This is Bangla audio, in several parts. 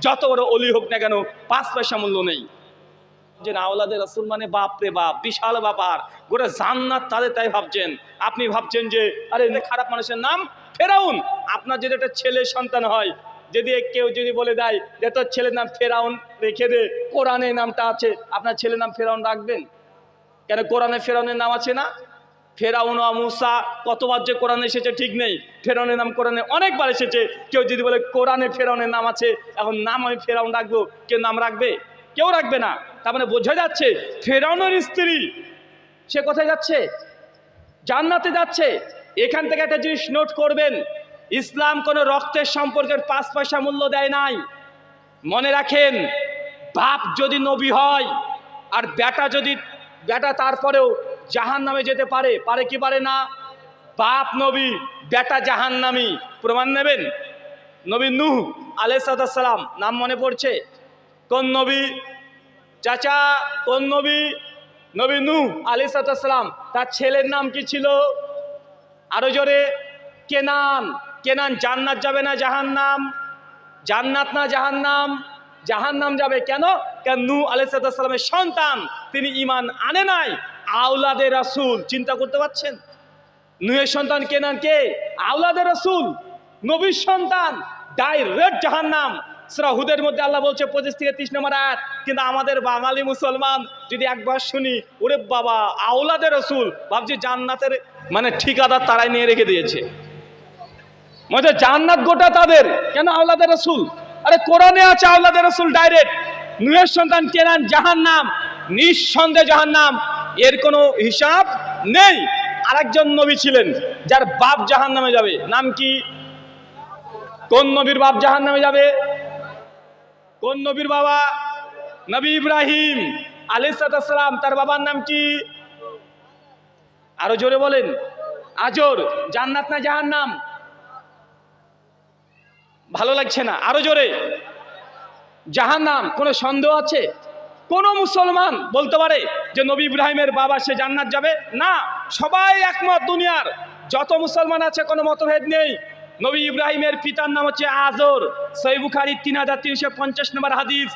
যত বড় অলি হোক না কেন, পাঁচ পয়সা মূল্য নেই। যে আওলাদের রসুল মানে বাপ রে বাপ, বিশাল ব্যাপার। গোটা জান্নাত তাদের তাই ভাবছেন। আপনি ভাবছেন যে, আরে খারাপ মানুষের নাম? ফেরাউন! আপনার যদি একটা ছেলে সন্তান হয়, যদি কেউ যদি বলে দেয় যে, তোর ছেলের নাম ফেরাউন রেখে দে। কোরআনে নামটা আছে। আপনার ছেলের নাম ফেরাউন রাখবেন? কেন কোরআনে ফেরাউনের নাম আছে না? ফেরাউন মুসা কতবার যে কোরআনে এসেছে ঠিক নেই। ফেরাউনের নাম কোরআনে অনেকবার এসেছে। কেউ যদি বলে, কোরআনে ফেরাউনের নাম আছে, এখন নাম আমি ফেরাউন রাখব। কেউ নাম রাখবে? কেউ রাখবে না। তার মানে বোঝা যাচ্ছে, ফেরাউনের স্ত্রী, সে কোথায় যাচ্ছে? জান্নাতে যাচ্ছে। এখান থেকে একটা জিনিস নোট করবেন। ইসলাম কোনো রক্তের সম্পর্কের পাঁচ পয়সা মূল্য দেয় নাই। মনে রাখেন, বাপ যদি নবী হয়, আর বেটা যদি, বেটা তারপরেও জাহান নামে যেতে পারে পারে কি পারে না? বাপ নবী, বেটা জাহান নামি প্রমাণ নেবেন? নবী নূহ আলাইসালাম নাম মনে পড়ছে? কোন নবী? চাচা, কোন নবী? নবী নূহ আলাইসালাম তার ছেলের নাম কি ছিল? আরও জোরে, কেনান। কেনান জান্নাত যাবে না জাহান্নাম? জান্নাত না জাহান্নাম? জাহান্নাম যাবে কেন? কেন নূ আলাইসালামের সন্তান, তিনি ইমান আনে নাই। আওলাদের রাসূল, চিন্তা করতে পারছেন? নুহের সন্তান কেনান কে? আওলাদের রাসূল, নবীর সন্তান ডাইরেক্ট জাহান্নাম। সুরা হুদের মধ্যে আল্লাহ বলছে, পঁচিশ থেকে ত্রিশ নম্বর আয়াত, কিন্তু আমাদের বাঙালি মুসলমান যদি একবার শুনি, ওরে বাবা আওলাদের রসুল, ভাবছি জান্নাতের মানে ঠিকাদার তারাই নিয়ে রেখে দিয়েছে। মধ্যে জান্নাত গোটা তাদের, কেন আওলাদের রসুল? আরে কোরআনে আছে আওলাদের রসুল ডাইরেক্ট নুয়ের সন্তান কেনান জাহান নাম নিঃসন্দেহে জাহান নাম এর কোনো হিসাব নেই। আরেকজন নবী ছিলেন, যার বাপ জাহান নামে যাবে। নাম কি? কোন নবীর বাপ জাহান নামে যাবে? কোন নবীর বাবা? নবী ইব্রাহিম আলিসালাম তার বাবার নাম কি? আরও জোরে বলেন। আজর, জান্নাত না জাহান নাম ভালো লাগছে না। আরও জোরে। জাহান নাম কোনো সন্দেহ আছে? কোন মুসলমান বলতে পারে যে নবী ইব্রাহিমের বাবা সে জান্নাত যাবে? না, সবাই একমত দুনিয়ার। যত মুসলমান আছে, কোনো মতভেদ নেই। নবী ইব্রাহিমের পিতার নাম হচ্ছে আজর। সই বুখারি তিন হাজার তিনশো পঞ্চাশ নম্বর হাদিস।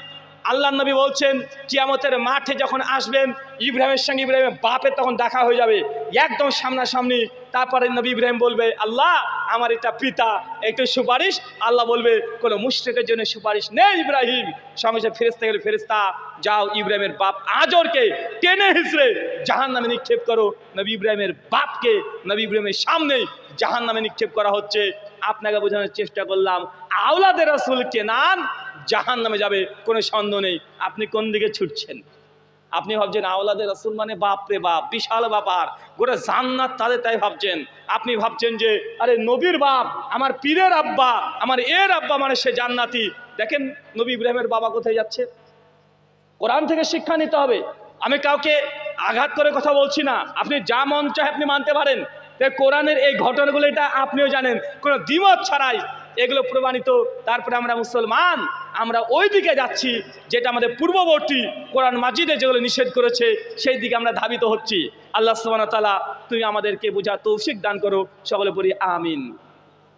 আল্লাহ নবী বলছেন, কিয়ামতের মাঠে যখন আসবেন, ইব্রাহিমের সঙ্গে ইব্রাহিমের বাপের তখন দেখা হয়ে যাবে। একদম সামনাসামনি। তারপরে নবী ইব্রাহিম বলবে, আল্লাহ আমার এটা পিতা একটু সুপারিশ। আল্লাহ বলবে, কোনো মুশ্রিকের জন্য সুপারিশ নেই ইব্রাহিম। সঙ্গে সঙ্গে ফেরেস্তা গেলে ফেরেস্তা যাও ইব্রাহিমের বাপ আজরকে টেনে হিসড়ে জাহান নামে নিক্ষেপ করো। নবী ইব্রাহিমের বাপকে নবী ইব্রাহিমের সামনেই জাহান নামে নিক্ষেপ করা হচ্ছে। আপনাকে বোঝানোর চেষ্টা করলাম, আওলাদের রসুল কেনান জাহান নামে যাবে, কোনো সন্দেহ নেই। আপনি কোন দিকে ছুটছেন? আপনি ভাবছেন আওলাদের রসুল মানে বাপ রে বাপ, বিশাল ব্যাপার। গোটা জান্নাত তাদের তাই ভাবছেন। আপনি ভাবছেন যে, আরে নবীর বাপ, আমার পীরের আব্বা, আমার এর আব্বা মানে সে জান্নাতি। দেখেন, নবী ইব্রাহিমের বাবা কোথায় যাচ্ছে? কোরআন থেকে শিক্ষা নিতে হবে। আমি কাউকে আঘাত করে কথা বলছি না। আপনি যা মন চায় আপনি মানতে পারেন। কোরআনের এই ঘটনাগুলো এটা আপনিও জানেন। কোনো দ্বিমত ছাড়াই এগুলো প্রমাণিত। তারপরে আমরা মুসলমান, আমরা ওই দিকে যাচ্ছি যেটা আমাদের পূর্ববর্তী কোরআন মাজিদে যেগুলো নিষেধ করেছে, সেই দিকে আমরা ধাবিত হচ্ছি। আল্লাহ তালা তুমি আমাদেরকে বোঝা তৌফিক দান করো। সকলে পড়ি, আমিন।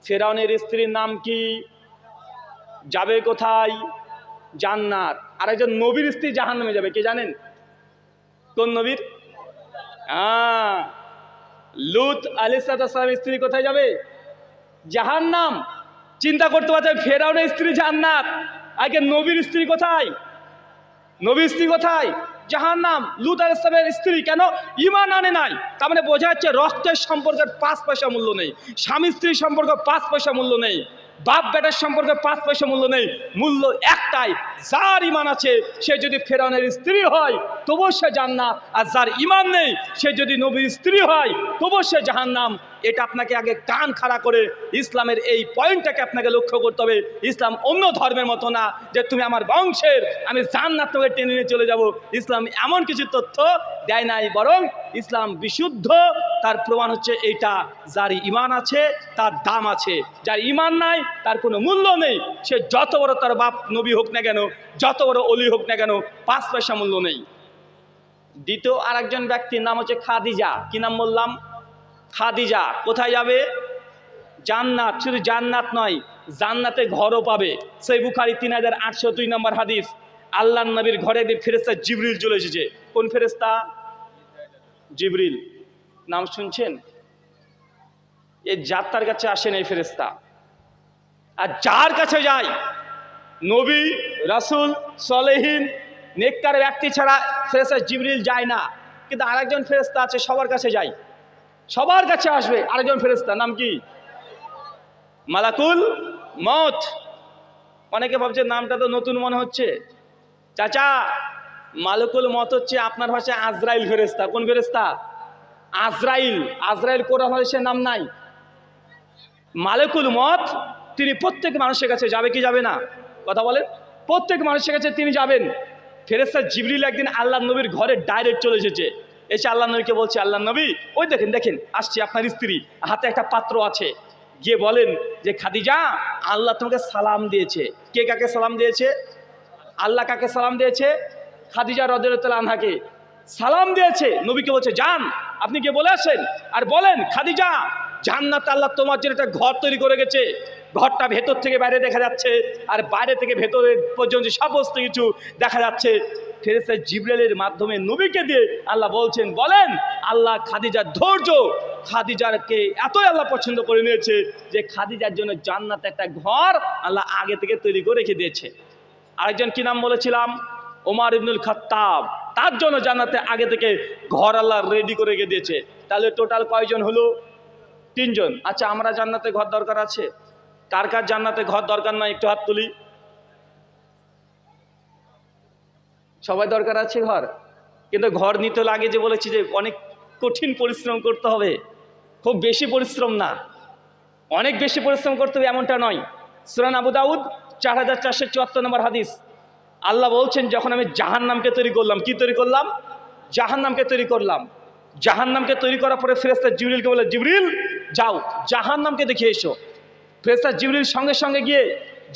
ফেরাউনের স্ত্রীর নাম কি? যাবে কোথায়? জান্নাত। আর একজন নবীর স্ত্রী জাহান নামে যাবে, কে জানেন? কোন নবীর? হ্যাঁ লুত আলিসালামের স্ত্রী কোথায় যাবে? জাহান নাম চিন্তা করতে পারছে, ফেরাউনের স্ত্রী জান্নাত। আগে নবীর স্ত্রী কোথায়? নবীর স্ত্রী কোথায়? জাহান নাম লুত আলাইসলামের স্ত্রী কেন? ইমান আনে নাই। তার মানে বোঝা যাচ্ছে রক্তের সম্পর্কের পাঁচ পয়সা মূল্য নেই। স্বামী স্ত্রীর সম্পর্ক পাঁচ পয়সা মূল্য নেই। বাপ বেটার সম্পর্কে পাঁচ পয়সা মূল্য নেই, মূল্য একটাই। যার ইমান আছে, সে যদি ফেরাউনের স্ত্রী হয়, তবুও সে জান্নাত। আর যার ইমান নেই, সে যদি নবীর স্ত্রী হয়, তবুও সে জাহান্নাম। এটা আপনাকে আগে কান খাড়া করে ইসলামের এই পয়েন্টটাকে আপনাকে লক্ষ্য করতে হবে। ইসলাম অন্য ধর্মের মতো না যে তুমি আমার বংশের, আমি জান্নাত তোকে টেনে নিয়ে চলে যাব। ইসলাম এমন কিছু তথ্য দেয় নাই, বরং ইসলাম বিশুদ্ধ তার প্রমাণ হচ্ছে এইটা, যার ইমান আছে, তার দাম আছে। যার ইমান নাই, তার কোনো মূল্য নেই। সে যত বড় তার বাপ নবী হোক না কেন, যত বড় অলি হোক না কেন, পাঁচ পয়সা মূল্য নেই। দ্বিতীয় আরেকজন ব্যক্তির নাম হচ্ছে খাদিজা। কি নাম বললাম? খাদিজা। কোথায় যাবে? জান্নাত। শুধু জান্নাত নয়, জান্নাতে ঘরও পাবে। সেই বুখারি তিন হাজার আটশো দুই নম্বর হাদিস। আল্লাহ নবীর ঘরে ফেরেস্তা জিবরিল চলে এসেছে। কোন ফেরেস্তা জিবরিল। নাম শুনছেন? এই যাত্রার কাছে আসেন এই ফেরেস্তা আর যার কাছে যায়, নবী, রাসুল, সলেহীন, নেককার ব্যক্তি ছাড়া ফেরেস্তা জিবরিল যায় না। কিন্তু আরেকজন ফেরেস্তা আছে, সবার কাছে যায়। সবার কাছে আসবে আরেকজন ফেরেস্তা নাম কি? মালাকুল মত অনেকে ভাবছে নামটা তো নতুন মনে হচ্ছে। চাচা, মালুকুল মত হচ্ছে আপনার ভাষায় আজরাইল ফেরেস্তা কোন ফেরেস্তা আজরাইল আজরাইল কোরআন হাদিসের নাম নাই। মালিকুল মত, তিনি প্রত্যেক মানুষের কাছে যাবে কি যাবে না? কথা বলেন। প্রত্যেক মানুষের কাছে তিনি যাবেন। ফেরেস্তা জিবরিল একদিন আল্লাহ নবীর ঘরে ডাইরেক্ট চলে এসেছে। এসে আল্লাহ নবীকে বলছে, আল্লাহ নবী, ওই দেখেন দেখেন, আসছি আপনার স্ত্রী, হাতে একটা পাত্র আছে। গিয়ে বলেন যে, খাদিজা, আল্লাহ তোমাকে সালাম দিয়েছে। কে কাকে সালাম দিয়েছে? আল্লাহ কাকে সালাম দিয়েছে? খাদিজা রদের আনহাকে। সালাম দিয়েছে, নবীকে বলছে, যান, আপনি কে বলে আসেন। আর বলেন, খাদিজা, জান্নাত আল্লাহ তোমার জন্য একটা ঘর তৈরি করে গেছে। ঘরটা ভেতর থেকে বাইরে দেখা যাচ্ছে, আর বাইরে থেকে ভেতরে পর্যন্ত সমস্ত কিছু দেখা যাচ্ছে। ফেরেস্তা জিব্রাইলের মাধ্যমে নবীকে দিয়ে আল্লাহ বলছেন, বলেন, আল্লাহ খাদিজার ধৈর্য, খাদিজারকে এতই আল্লাহ পছন্দ করে নিয়েছে যে খাদিজার জন্য জান্নাত একটা ঘর আল্লাহ আগে থেকে তৈরি করে রেখে দিয়েছে। আরেকজন কি নাম বলেছিলাম? ওমার ইবনুল খাত্তাব, তার জন্য জান্নাতে আগে থেকে ঘর আল্লাহ রেডি করে রেখে দিয়েছে। তাহলে টোটাল কয়জন হলো? তিনজন। আচ্ছা আমরা জান্নাতে ঘর দরকার আছে? কার কার জান্নাতে ঘর দরকার নাই? একটু হাত তুলি। সবাই দরকার আছে ঘর? কিন্তু ঘর নিতে লাগে যে বলেছি যে অনেক কঠিন পরিশ্রম করতে হবে। খুব বেশি পরিশ্রম না। অনেক বেশি পরিশ্রম করতে হবে এমনটা নয়। সুরান আবু দাউদ, চার হাজার চারশো চুয়াত্তর নম্বর হাদিস। আল্লাহ বলছেন, যখন আমি জাহান নামকে তৈরি করলাম, কি তৈরি করলাম? জাহান নামকে তৈরি করলাম। জাহান নামকে তৈরি করার পরে ফেরেস্তা জিবরিলকে বলে, জিবরিল, যাও জাহান নামকে দেখে এসো। ফেরেস্তা জিবরিল সঙ্গে সঙ্গে গিয়ে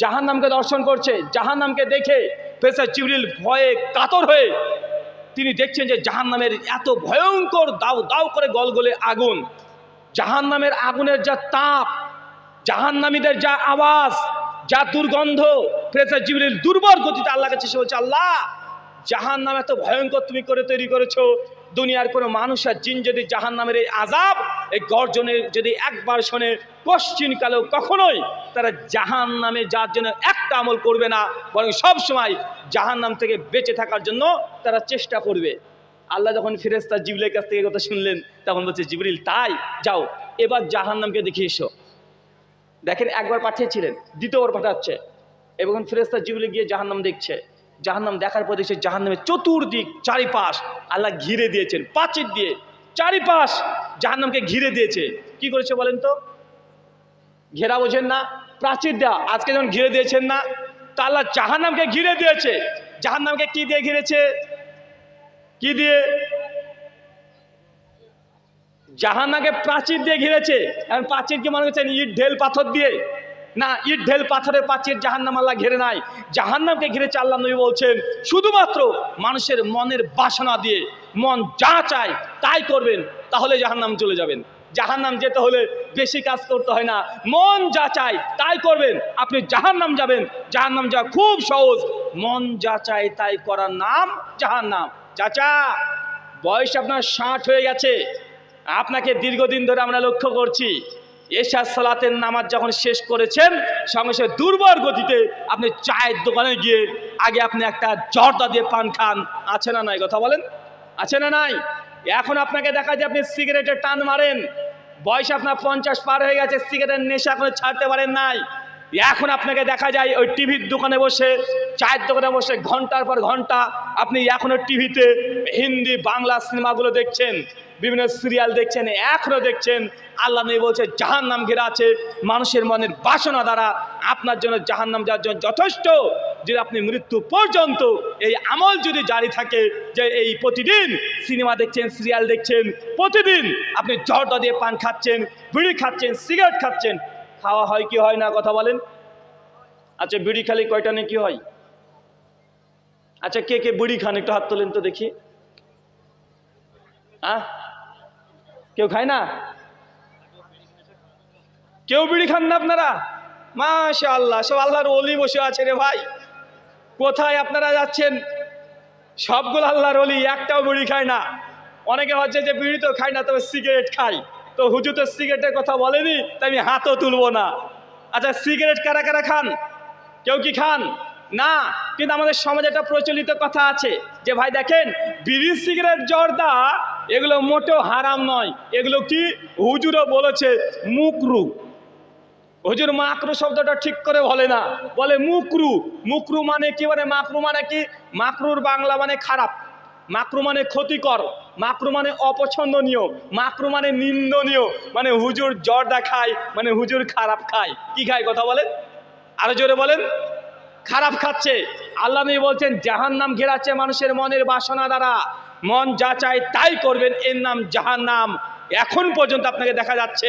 জাহান নামকে দর্শন করছে। জাহান নামকে দেখে ফেরেস্তা জিবরিল ভয়ে কাতর হয়ে তিনি দেখছেন যে জাহান নামের এত ভয়ঙ্কর দাউ দাউ করে গলগলে আগুন। জাহান নামের আগুনের যা তাপ, জাহান্নামীদের যা আওয়াজ যা দুর্গন্ধ ফেরেস্তা জিবরিল দুর্বল গতিতে আল্লাহ কাছে সে বলছে, আল্লাহ জাহান নাম এত ভয়ঙ্কর তুমি করে তৈরি করেছ। দুনিয়ার কোনো মানুষ আর জিন যদি জাহান নামের এই আজাব এই গর্জনের যদি একবার শোনে, পশ্চিম কালেও কখনোই তারা জাহান নামে যার জন্য একটা আমল করবে না। বরং সব সময় জাহান নাম থেকে বেঁচে থাকার জন্য তারা চেষ্টা করবে। আল্লাহ যখন ফিরেস্তা জিবলের কাছ থেকে কথা শুনলেন, তখন বলছে, জিবরিল, তাই যাও, এবার জাহান নামকে দেখিয়ে এসো। দেখেন একবার পাঠিয়েছিলেন, দ্বিতীয়বার পাঠাচ্ছে। এবং ফেরেস্তা জিবলে গিয়ে জাহান্নাম দেখছে। জাহান্নাম দেখার পর দেখছে জাহান্নামের চতুর্দিক চারিপাশ আল্লাহ ঘিরে দিয়েছেন পাঁচির দিয়ে। চারিপাশ জাহান্নামকে ঘিরে দিয়েছে। কি করেছে বলেন তো? ঘেরা বোঝেন না, প্রাচীর দেওয়া আজকে যখন ঘিরে দিয়েছেন না, তা আল্লাহ জাহান্নামকে ঘিরে দিয়েছে। জাহান্নামকে কি দিয়ে ঘিরেছে? কি দিয়ে? জাহান্নাকে প্রাচীর দিয়ে ঘিরেছে। এখন প্রাচীর কি মনে করছেন ইট, ঢেল, পাথর দিয়ে। না, ইট, ঢেল, পাথরের প্রাচীর জাহান্নাম আল্লাহ ঘিরে নাই। জাহান্নামকে ঘিরেছে আল্লাহ নবী বলছেন, শুধুমাত্র মানুষের মনের বাসনা দিয়ে মন যা চায় তাই করবেন, তাহলে জাহান্নাম চলে যাবেন। জাহান্নাম যেতে হলে বেশি কাজ করতে হয় না। মন যা চায় তাই করবেন, আপনি জাহান্নাম যাবেন। জাহান্নাম যা খুব সহজ। মন যা চায় তাই করার নাম জাহান্নাম। চাচা, বয়স আপনার ষাট হয়ে গেছে। আপনাকে দীর্ঘদিন ধরে আমরা লক্ষ্য করছি। এশা সালাতের নামাজ যখন শেষ করেছেন, সঙ্গে সঙ্গে দুর্বল গতিতে আপনি চায়ের দোকানে গিয়ে আগে আপনি একটা জর্দা দিয়ে পান খান। আছে না নাই? কথা বলেন। আছে না নাই? এখন আপনাকে দেখা যায় আপনি সিগারেটের টান মারেন। বয়স আপনার পঞ্চাশ পার হয়ে গেছে, সিগারেটের নেশা এখনও ছাড়তে পারেন নাই। এখন আপনাকে দেখা যায় ওই টিভির দোকানে বসে, চায়ের দোকানে বসে ঘণ্টার পর ঘণ্টা আপনি এখনও টিভিতে হিন্দি, বাংলা সিনেমাগুলো দেখছেন। বিভিন্ন সিরিয়াল দেখছেন, এখনও দেখছেন। আল্লাহ নেই বলছে জাহান নাম ঘেরা আছে। মানুষের মনের বাসনা দ্বারা আপনার জন্য জাহান নাম যাওয়ার জন্য যথেষ্ট। যদি আপনি মৃত্যু পর্যন্ত এই আমল যদি জারি থাকে, যে এই প্রতিদিন সিনেমা দেখছেন, সিরিয়াল দেখছেন, প্রতিদিন আপনি জর্দা দিয়ে পান খাচ্ছেন, বিড়ি খাচ্ছেন, সিগারেট খাচ্ছেন, খাওয়া হয় কি হয় না কথা বলেন? আচ্ছা বিড়ি খালি কয়টা নিয়ে কি হয়? আচ্ছা কে কে বিড়ি খান? একটু হাত তোলেন তো দেখি। আহ? কেউ খায় না? কেউ বিড়ি খান না আপনারা? মাশা আল্লাহ সব আল্লাহর অলি বসে আছে রে ভাই। কোথায় আপনারা যাচ্ছেন? সবগুলো আল্লাহর অলি একটাও বিড়ি খায় না। অনেকে হচ্ছে যে বিড়ি তো খায় না, তবে সিগারেট খাই। তো হুজুর তো সিগারেটের কথা বলেনি, তাই আমি হাতও তুলবো না। আচ্ছা সিগারেট কারা কারা খান? কেউ কি খান? না, কিন্তু আমাদের সমাজে একটা প্রচলিত কথা আছে। যে ভাই দেখেন বিড়ি সিগারেট জর্দা এগুলো মোটেও হারাম নয়। এগুলো কি? হুজুরও বলেছে, মুকরু। হুজুর মাকরু শব্দটা ঠিক করে বলে না। বলে মুকরু। মুকরু মানে কি মানে মাকরু মানে কি? মাকরুর বাংলা মানে খারাপ। মাকরু মানে ক্ষতিকর। মাকরু মানে অপছন্দনীয়। মাকরু মানে নিন্দনীয়। মানে হুজুর জর্দা খায় মানে হুজুর খারাপ খায়। কি খায় কথা বলেন? আরও জোরে বলেন। খারাপ খাচ্ছে। আল্লাহ বলছেন জাহান নাম ঘেরাচ্ছে মানুষের মনের বাসনা দ্বারা। মন যা চায় তাই করবেন। এর নাম জাহান নাম এখন পর্যন্ত আপনাকে দেখা যাচ্ছে,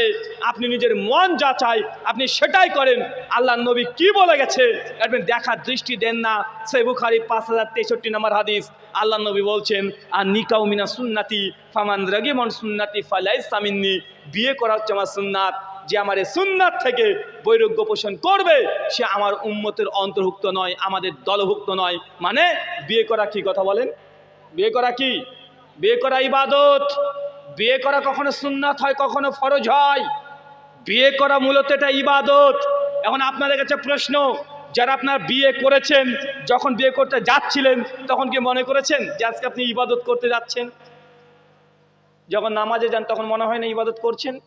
আপনি নিজের মন যা চায়, আপনি সেটাই করেন। আল্লাহ নবী কি বলে গেছে? আপনি দেখার দৃষ্টি দেন না। সে বুখারি পাঁচ হাজার তেষট্টি নম্বর হাদিস। আল্লাহ নবী বলছেন আর নিকাউ মিনা সুন্নাতি, ফামান রগিমন সুন্নাতি ফালাই সামিন্নি বিয়ে করা হচ্ছে আমার সুন্নাত। যে আমার সুন্নাত থেকে বৈরোগ্য পোষণ করবে, সে আমার উম্মতের অন্তর্ভুক্ত নয়, আমাদের দলভুক্ত নয়। মানে বিয়ে করা কি কথা বলেন? বিয়ে করা কি? বিয়ে করা ইবাদত। বিয়ে করা কখনো সুন্নাত হয়, কখনো ফরজ হয়। বিয়ে করা মূলত এটা ইবাদত। এখন আপনাদের কাছে প্রশ্ন, যারা আপনার বিয়ে করেছেন, যখন বিয়ে করতে যাচ্ছিলেন, তখন কি মনে করেছেন যে আজকে আপনি ইবাদত করতে যাচ্ছেন? যখন নামাজে যান, তখন মনে হয় না ইবাদত করছেন?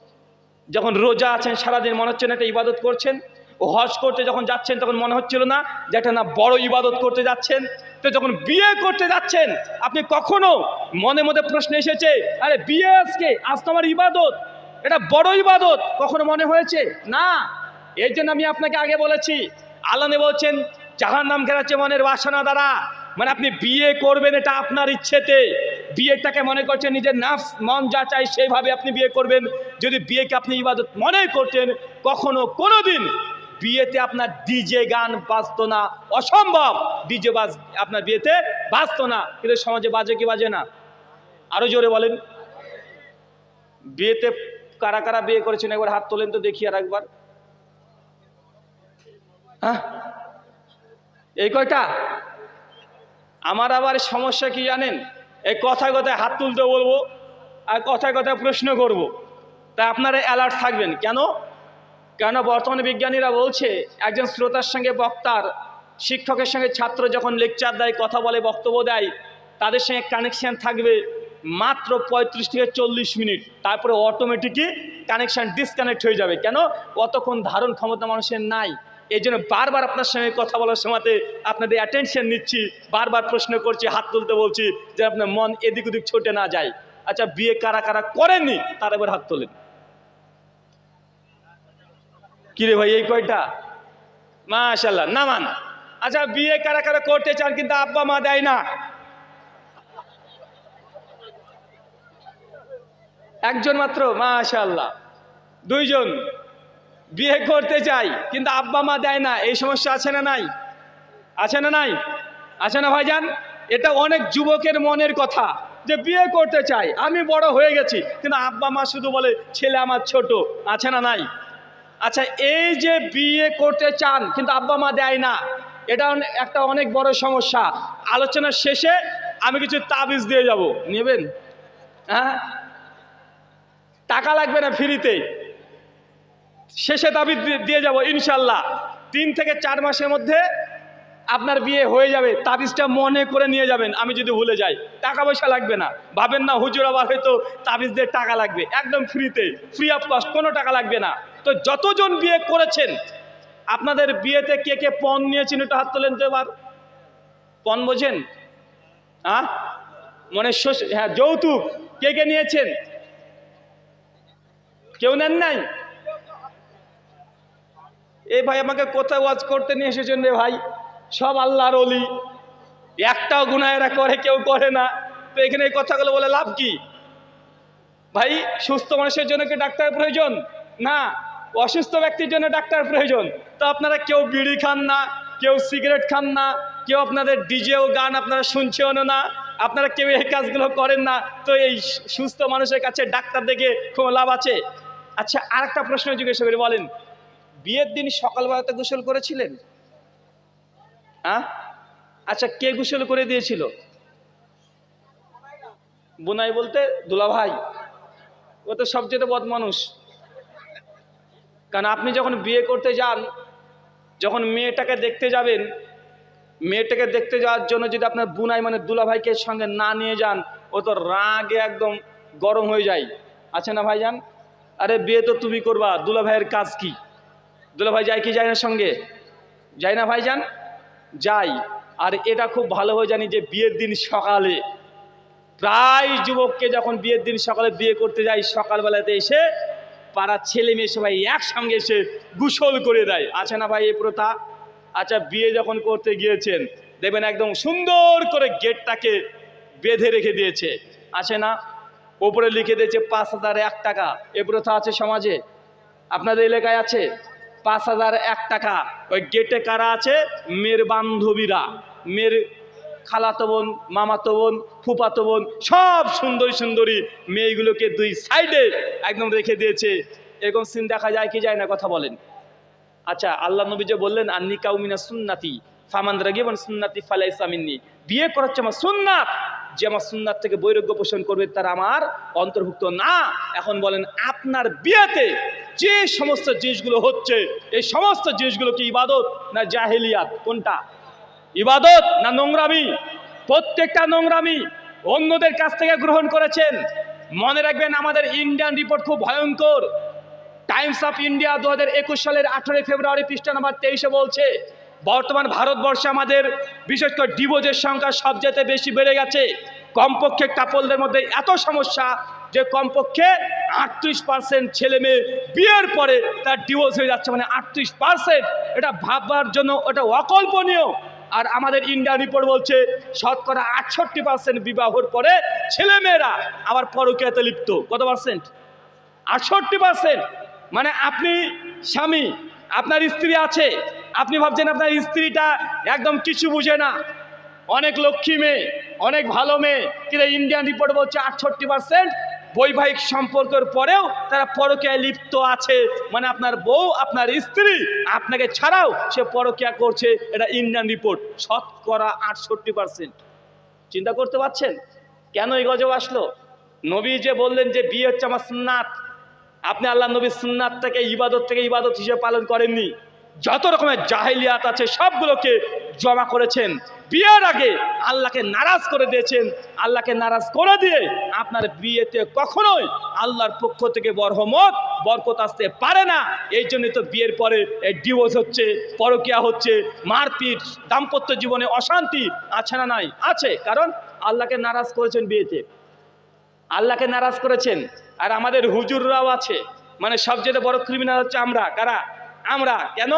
যখন রোজা আছেন, সারাদিন মনে হচ্ছে না একটা ইবাদত করছেন? ও হজ করতে যখন যাচ্ছেন, তখন মনে হচ্ছিল না যে একটা না বড় ইবাদত করতে যাচ্ছেন? তো যখন বিয়ে করতে যাচ্ছেন, আপনি কখনো মনে মধ্যে প্রশ্ন এসেছে, আরে বিয়ে আজকে? আজ তো আমার ইবাদত। এটা বড় ইবাদত। কখনো মনে হয়েছে? না। এর জন্য আমি আপনাকে আগে বলেছি, আল্লাহ বলছেন জাহার নাম ঘেরাচ্ছে মনের বাসনা দ্বারা। মানে আপনি বিয়ে করবেন এটা আপনার ইচ্ছেতে। বিয়েটাকে মনে করছেন, নিজের নাফস, মন যা চাই সেইভাবে আপনি বিয়ে করবেন। যদি বিয়েকে আপনি ইবাদত মনে করতেন, কখনো কোনো দিন বিয়েতে আপনার ডিজে গান বাজতো না। অসম্ভব! ডিজে বাজ, আপনার বিয়েতে বাজতো না। কিন্তু সমাজে বাজে কি বাজে না? আরও জোরে বলেন। বিয়েতে কারা কারা বিয়ে করেছেন? একবার হাত তোলেন তো দেখি আর একবার। হ্যাঁ এই কয়টা? আমার আবার সমস্যা কি জানেন? এই কথায় কথায় হাত তুলতে বলব আর কথায় কথায় প্রশ্ন করব। তা আপনারা অ্যালার্ট থাকবেন। কেন? কেন বর্তমানে বিজ্ঞানীরা বলছে, একজন শ্রোতার সঙ্গে বক্তার, শিক্ষকের সঙ্গে ছাত্র যখন লেকচার দেয়, কথা বলে, বক্তব্য দেয়, তাদের সঙ্গে কানেকশান থাকবে মাত্র পঁয়ত্রিশ থেকে চল্লিশ মিনিট। তারপরে অটোমেটিকই কানেকশান ডিসকানেক্ট হয়ে যাবে। কেন? অতক্ষণ ধারণ ক্ষমতা মানুষের নাই। এই জন্য বারবার আপনার সঙ্গে কথা বলার সময়তে আপনাদের অ্যাটেনশন নিচ্ছি, বারবার প্রশ্ন করছি, হাত তুলতে বলছি যে আপনার মন এদিক ওদিক ছোটে না যায়। আচ্ছা বিয়ে কারা কারা করেননি, তার এবার হাত তোলেন। কিরে ভাই, এই কয়টা? মাশাল্লাহ নামান। আচ্ছা বিয়ে কারা কারা করতে চান কিন্তু আব্বা মা দেয় না? একজন মাত্র মাশাল্লাহ দুইজন। বিয়ে করতে চাই কিন্তু আব্বা মা দেয় না, এই সমস্যা আছে না নাই? আছে না নাই? আছে না ভাইজান? এটা অনেক যুবকের মনের কথা যে বিয়ে করতে চাই। আমি বড় হয়ে গেছি কিন্তু আব্বা মা শুধু বলে, ছেলে আমার ছোট, আছে না নাই? আচ্ছা এই যে বিয়ে করতে চান, কিন্তু আব্বা মা দেয় না, এটা একটা অনেক বড় সমস্যা। আলোচনার শেষে আমি কিছু তাবিজ দিয়ে যাব। নেবেন? হ্যাঁ? টাকা লাগবে না ফ্রিতে। শেষে দি- দিয়ে যাব, ইনশাল্লাহ। তিন থেকে চার মাসের মধ্যে আপনার বিয়ে হয়ে যাবে, তাবিজটা মনে করে নিয়ে যাবেন, আমি যদি ভুলে যাই। টাকা পয়সা লাগবে না। ভাবেন না, হুজুর আবার হয়তো তাবিজ দিয়ে টাকা লাগবে। একদম ফ্রিতে ফ্রি অফ কস্ট কোনো টাকা লাগবে না। তো যতজন বিয়ে করেছেন, আপনাদের বিয়েতে কে কে পণ নিয়েছেন একটু হাত তোলেন তো এবার। পণ বোঝেন? হ্যাঁ মানে হ্যাঁ যৌতুক কে কে নিয়েছেন? কেউ নেন নাই? এই ভাই আমাকে কোথায় ওয়াজ করতে নিয়ে এসেছেন রে ভাই? সব আল্লাহর অলি একটাও গুণা এরা করে, কেউ করে না। তো এখানে এই কথাগুলো বলে লাভ কি? ভাই, সুস্থ মানুষের জন্য কি ডাক্তার প্রয়োজন? না। অসুস্থ ব্যক্তির জন্য ডাক্তার প্রয়োজন। তো আপনারা কেউ বিড়ি খান না, কেউ সিগারেট খান না, কেউ আপনাদের ডিজেও গান আপনারা শুনছেও না, আপনারা কেউ এই কাজগুলো করেন না, তো এই সুস্থ মানুষের কাছে ডাক্তার দেখে কোনো লাভ আছে। আচ্ছা আর একটা প্রশ্ন জিজ্ঞেস করি, বলেন, বিয়ের দিন সকালবেলাতে গোসল করেছিলেন? হ্যাঁ আচ্ছা কে গোসল করে দিয়েছিল? বোনাই বলতে দুলা ভাই ও তো সবচেয়ে বদ মানুষ কারণ আপনি যখন বিয়ে করতে যান, যখন মেয়েটাকে দেখতে যাবেন, মেয়েটাকে দেখতে যাওয়ার জন্য যদি আপনার বুনাই মানে দুলাভাইকে সঙ্গে না নিয়ে যান, ও তো রাগে একদম গরম হয়ে যায়। আছে না ভাইজান? আরে বিয়ে তো তুমি করবা, দুলাভাইয়ের কাজ কি? দুলাভাই যায় কি যায় না সঙ্গে? যায় না ভাইজান? যাই আর এটা খুব ভালো হয়ে জানি যে বিয়ের দিন সকালে, প্রায় যুবককে যখন বিয়ের দিন সকালে বিয়ে করতে যাই, সকালবেলাতে এসে পাড়ার ছেলে মেয়ে সবাই একসঙ্গে এসে গুসল করে দেয়। আছে না ভাই এই প্রথা? আচ্ছা বিয়ে যখন করতে গিয়েছেন, দেখবেন একদম সুন্দর করে গেটটাকে বেঁধে রেখে দিয়েছে। আছে না? ওপরে লিখে দিয়েছে পাঁচ হাজার এক টাকা। এ প্রথা আছে সমাজে? আপনাদের এলাকায় আছে? পাঁচ হাজার এক টাকা। ওই গেটে কারা আছে? মেয়ের বান্ধবীরা। মেয়ের খালাতো বোন, মামাতো বোন, ফুপাতো বোন, সব সুন্দরী সুন্দরী মেয়েগুলোকে দুই সাইডে একদম রেখে দিয়েছে। এরকম সিন দেখা যায় কি যায় না কথা বলেন। আচ্ছা আল্লাহ নবী যে বললেন আন্নি কাউমিনা সুন্নাতি, ফামান রাগিবান সুন্নাতি ফালাই সামিননি বিয়ে করাচ্ছে আমার সুন্নাত। যে আমার সুন্নাত থেকে বৈরাগ্য পোষণ করবে, তারা আমার অন্তর্ভুক্ত না। এখন বলেন, আপনার বিয়েতে যে সমস্ত জিনিসগুলো হচ্ছে, এই সমস্ত জিনিসগুলো কি ইবাদত না জাহেলিয়াত? কোনটা? ইবাদত না নোংরামি? প্রত্যেকটা নোংরামি অন্যদের কাছ থেকে গ্রহণ করেছেন। মনে রাখবেন আমাদের ইন্ডিয়ান রিপোর্ট খুব ভয়ঙ্কর। টাইমস অফ ইন্ডিয়া দু হাজার একুশ সালের আঠেরোই ফেব্রুয়ারি পৃষ্ঠা নাম্বার তেইশে বলছে, বর্তমান ভারতবর্ষে আমাদের বিশেষ করে ডিভোর্সের সংখ্যা সবচেয়ে বেশি বেড়ে গেছে। কমপক্ষে কাপলদের মধ্যে এত সমস্যা যে কমপক্ষে আটত্রিশ পার্সেন্ট ছেলে মেয়ে বিয়ের পরে তার ডিভোর্স হয়ে যাচ্ছে। মানে আটত্রিশ পার্সেন্ট এটা ভাববার জন্য এটা অকল্পনীয়। আর আমাদের ইন্ডিয়া রিপোর্ট বলছে শতকরা আটষট্টি পার্সেন্ট বিবাহর পরে ছেলেমেয়েরা আবার পরকীয়াতে লিপ্ত। কত পার্সেন্ট আটষট্টি পার্সেন্ট মানে আপনি স্বামী, আপনার স্ত্রী আছে, আপনি ভাবছেন আপনার স্ত্রীটা একদম কিছু বুঝে না। অনেক লক্ষ্মী মেয়ে, অনেক ভালো মেয়ে। কিন্তু ইন্ডিয়ান রিপোর্ট বলছে আটষট্টি পার্সেন্ট বৈবাহিক সম্পর্কের পরেও তারা পরকীয়ায় লিপ্ত আছে। মানে আপনার বউ, আপনার স্ত্রী, আপনাকে ছাড়াও সে পরকীয়া করছে, এটা ইন্ডিয়ান রিপোর্ট। শতকরা আটষট্টি পার্সেন্ট চিন্তা করতে পারছেন? কেন এই গজব আসলো? নবী যে বললেন যে বিয়ে হচ্ছে আমার সুন্নাত, আপনি আল্লাহ নবীর সুন্নাতটাকে ইবাদত থেকে ইবাদত হিসেবে পালন করেননি। যত রকমের জাহেলিয়াত আছে, সবগুলোকে জমা করেছেন। বিয়ের আগে আল্লাহকে নারাজ করে দিয়েছেন। আল্লাহকে নারাজ করে দিয়ে আপনার বিয়েতে কখনোই আল্লাহর পক্ষ থেকে বরহমত, বরকত আসতে পারে না। এই জন্য তো বিয়ের পরে ডিভোর্স হচ্ছে, পরকিয়া হচ্ছে, মারপিট, দাম্পত্য জীবনে অশান্তি আছে না নাই? আছে। কারণ আল্লাহকে নারাজ করেছেন বিয়েতে। আল্লাহকে নারাজ করেছেন। আর আমাদের হুজুররাও আছে। মানে সবচেয়ে বড় ক্রিমিনাল হচ্ছে আমরা। কারা? আমরা। কেন?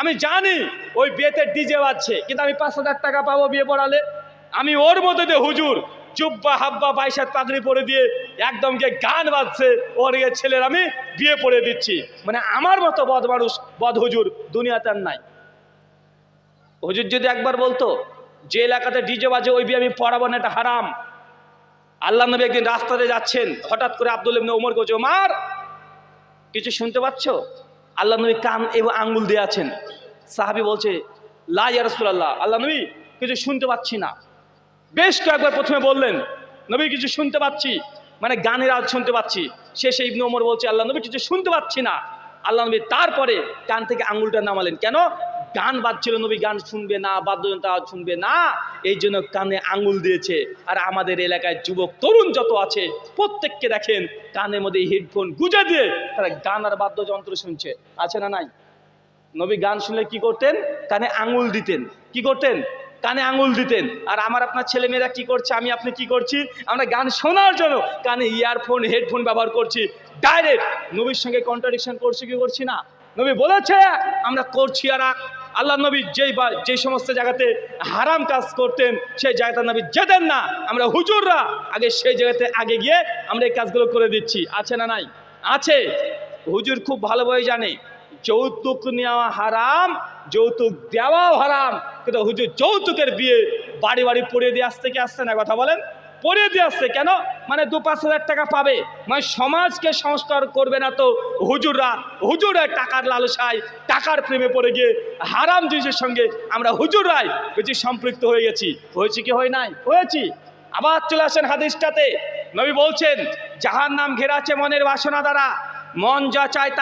আমি জানি ওই বিয়েতে ডিজে বাজছে, কিন্তু আমি পাঁচ হাজার টাকা পাবো বিয়ে পড়ালে। আমি ওর মধ্যে দিয়ে হুজুর, জুব্বা হাব্বা বাইশাত পাগড়ি পরে দিয়ে একদম গিয়ে গান বাজছে, ওর গিয়ে ছেলের আমি বিয়ে পড়ে দিচ্ছি। মানে আমার মতো বদ মানুষ বদ হুজুর দুনিয়াতে আর নাই। হুজুর যদি একবার বলতো, যে এলাকাতে ডিজে বাজে, ওই বিয়ে আমি পড়াবো না, এটা হারাম। আল্লাহ নবী একদিন রাস্তাতে যাচ্ছেন, হঠাৎ করে আব্দুল ইবনে ওমর কোচ ওমার, কিছু শুনতে পাচ্ছ? আল্লাহ নবী কান এবং আঙ্গুল দিয়ে আছেন। সাহাবি বলছে, লা ইয়া রাসূলুল্লাহ, আল্লাহ নবী, কিছু শুনতে পাচ্ছি না। বেশ কয়েকবার প্রথমে বললেন, নবী, কিছু শুনতে পাচ্ছি। মানে গানের আওয়াজ শুনতে পাচ্ছি। শেষে ইবনে ওমর বলছে, আল্লাহ নবী, কিছু শুনতে পাচ্ছি না। আল্লাহ নবী তারপরে কান থেকে আঙ্গুলটা নামালেন। কেন? গান বাজছিল, নবী গান শুনবে না, বাদ্যযন্ত্র শুনবে না, এই জন্য কানে আঙুল দিয়েছে। আর আমাদের এলাকায় যুবক, তরুণ যত আছে, প্রত্যেককে দেখেন, কানের মধ্যে হেডফোন গুজে দিয়ে তারা গান আর বাদ্যযন্ত্র শুনছে। আছে না নাই? নবী গান শুনলে কি করতেন? কানে আঙুল দিতেন। কি করতেন? কানে আঙুল দিতেন। আর আমার আপনার ছেলেমেয়েরা কি করছে? আমি আপনি কি করছি? আমরা গান শোনার জন্য কানে ইয়ারফোন হেডফোন ব্যবহার করছি। ডাইরেক্ট নবীর সঙ্গে কন্ট্রাডিকশন করছি কি করছি না? নবী বলেছে, আমরা করছি আর। আল্লাহ নবী যেই বা যেই সমস্ত জায়গাতে হারাম কাজ করতেন, সেই জায়গাটা নবী যেতেন না। আমরা হুজুররা আগে সেই জায়গাতে আগে গিয়ে আমরা এই কাজগুলো করে দিচ্ছি। আছে না নাই? আছে। হুজুর খুব ভালোভাবে জানে। যৌতুক নেওয়া হারাম, যৌতুক দেওয়াও হারাম। কিন্তু হুজুর যৌতুকের বিয়ে বাড়ি বাড়ি পড়িয়ে দিয়ে আসতে কি আসছে না। কথা বলেন? পড়িয়ে দিয়ে আসছে, কেন? মানে দু পাঁচ হাজার টাকা পাবে। মানে সমাজকে সংস্কার করবে না তো হুজুররা। হুজুরা টাকার লালসায়, টাকার প্রেমে পড়ে গিয়ে হারাম জিনিসের সঙ্গে আমরা হুজুররাই বেশি সম্পৃক্ত হয়ে গেছি। হয়েছি কি, হয় নাই? হয়েছি। আবার চলে আসেন হাদিসটাতে। নবী বলছেন যাহার নাম ঘেরা আছে মনের বাসনা দ্বারা। মন যা চায়